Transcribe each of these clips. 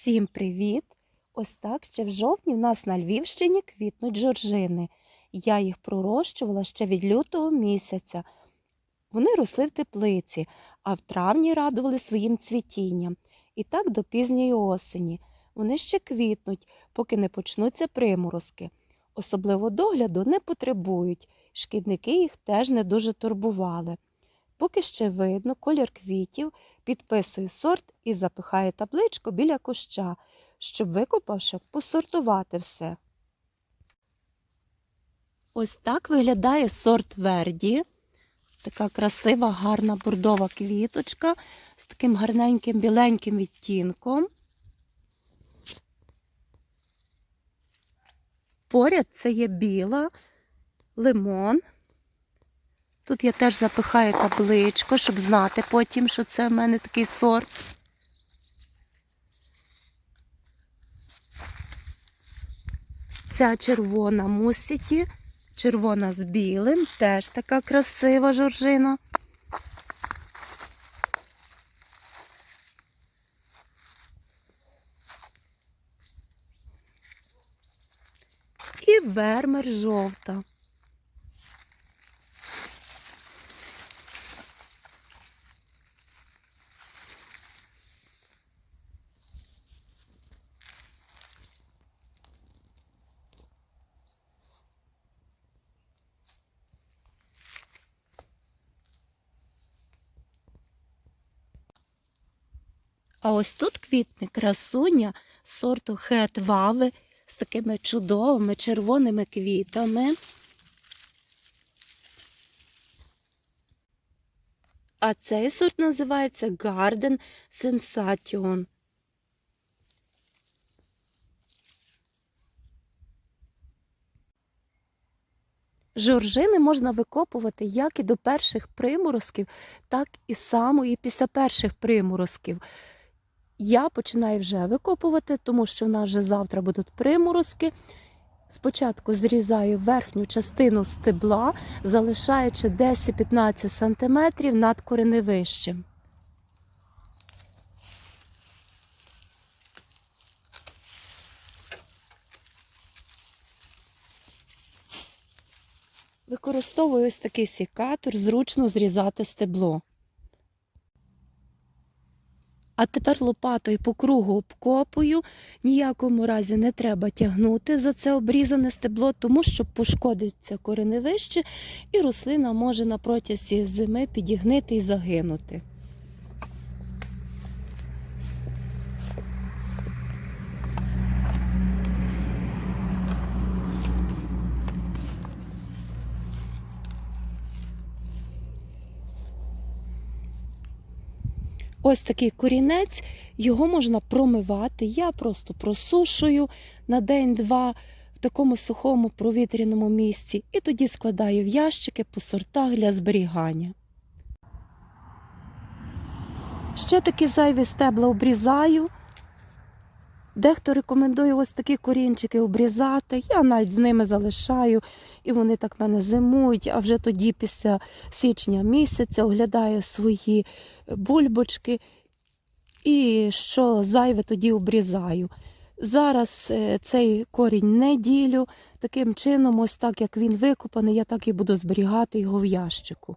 Всім привіт! Ось так ще в жовтні в нас на Львівщині квітнуть жоржини. Я їх пророщувала ще від лютого місяця. Вони росли в теплиці, а в травні радували своїм цвітінням. І так до пізньої осені. Вони ще квітнуть, поки не почнуться приморозки. Особливо догляду не потребують, шкідники їх теж не дуже турбували. Поки ще видно колір квітів, підписую сорт і запихаю табличку біля куща, щоб, викопавши, посортувати все. Ось так виглядає сорт Верді. Така красива, гарна бордова квіточка з таким гарненьким біленьким відтінком. Поряд це є біла, лимон. Тут я теж запихаю табличку, щоб знати потім, що це в мене такий сорт. Ця червона мусіті, червона з білим, теж така красива жоржина. І вермер жовта. А ось тут квітне красуня сорту хет вави з такими чудовими червоними квітами. А цей сорт називається Garden Sensation. Жоржини можна викопувати як і до перших приморозків, так і само і після перших приморозків. Я починаю вже викопувати, тому що в нас вже завтра будуть приморозки. Спочатку зрізаю верхню частину стебла, залишаючи 10-15 см над кореневищем. Використовую ось такий сікатор, зручно зрізати стебло. А тепер лопатою по кругу обкопую. Ніякому разі не треба тягнути за це обрізане стебло, тому що пошкодиться кореневище, і рослина може на протязі зими підігнити і загинути. Ось такий корінець, його можна промивати. Я просто просушую на день-два в такому сухому провітряному місці і тоді складаю в ящики по сортах для зберігання. Ще такі зайві стебла обрізаю. Дехто рекомендує ось такі корінчики обрізати. Я навіть з ними залишаю, і вони так мене зимують, а вже тоді, після січня місяця, оглядаю свої бульбочки і що зайве тоді обрізаю. Зараз е, цей корінь не ділю. Таким чином, ось так як він викопаний, я так і буду зберігати його в ящику.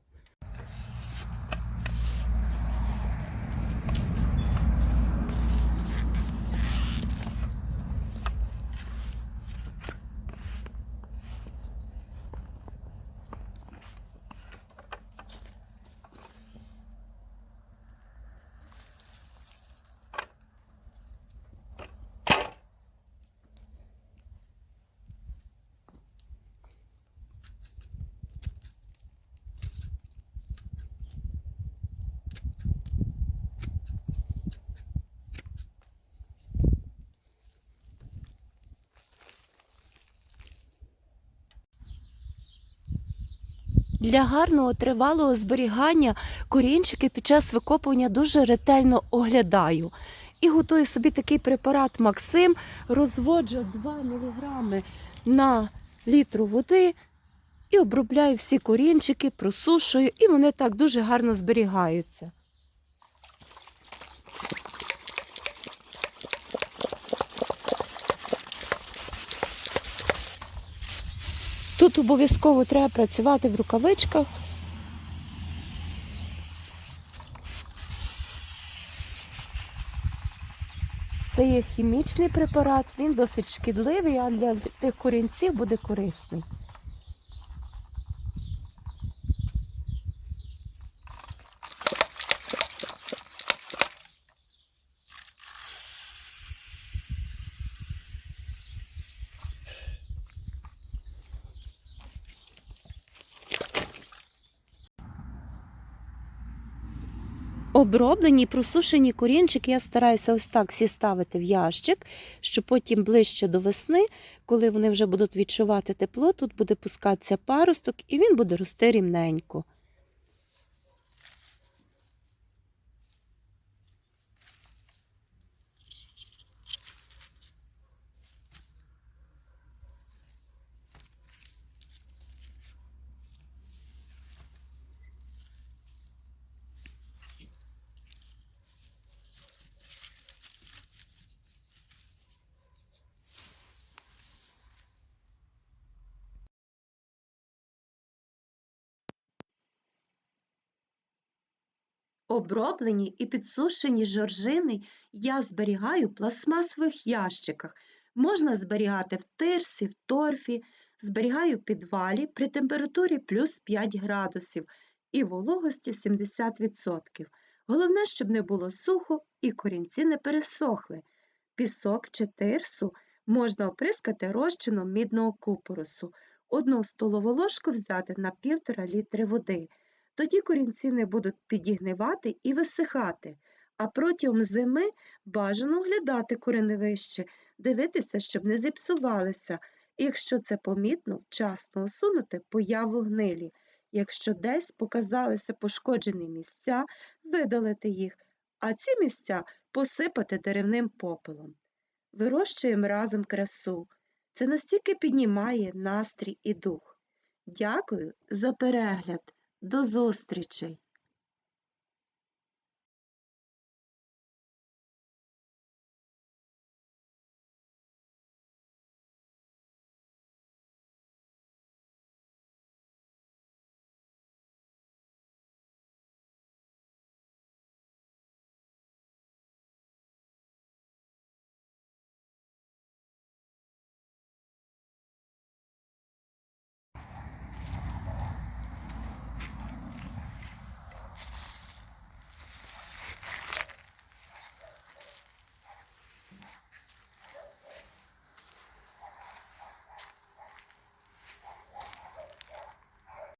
Для гарного тривалого зберігання корінчики під час викопування дуже ретельно оглядаю. І готую собі такий препарат Максим, розводжу 2 мг на літру води і обробляю всі корінчики, просушую, і вони так дуже гарно зберігаються. Тут обов'язково треба працювати в рукавичках. Це є хімічний препарат, він досить шкідливий, а для тих корінців буде корисний. Оброблені просушені корінчики я стараюся ось так всі ставити в ящик, щоб потім ближче до весни, коли вони вже будуть відчувати тепло, тут буде пускатися паросток і він буде рости рівненько. Оброблені і підсушені жоржини я зберігаю в пластмасових ящиках. Можна зберігати в тирсі, в торфі, зберігаю в підвалі при температурі плюс 5 градусів і вологості 70%. Головне, щоб не було сухо і корінці не пересохли. Пісок чи тирсу можна оприскати розчином мідного купоросу. Одну столову ложку взяти на 1,5 літри води. Тоді корінці не будуть підігнивати і висихати, а протягом зими бажано оглядати кореневище, дивитися, щоб не зіпсувалися, і якщо це помітно, вчасно усунути появу гнилі. Якщо десь показалися пошкоджені місця, видалити їх, а ці місця посипати деревним попелом. Вирощуємо разом красу. Це настільки піднімає настрій і дух. Дякую за перегляд. До зустрічей!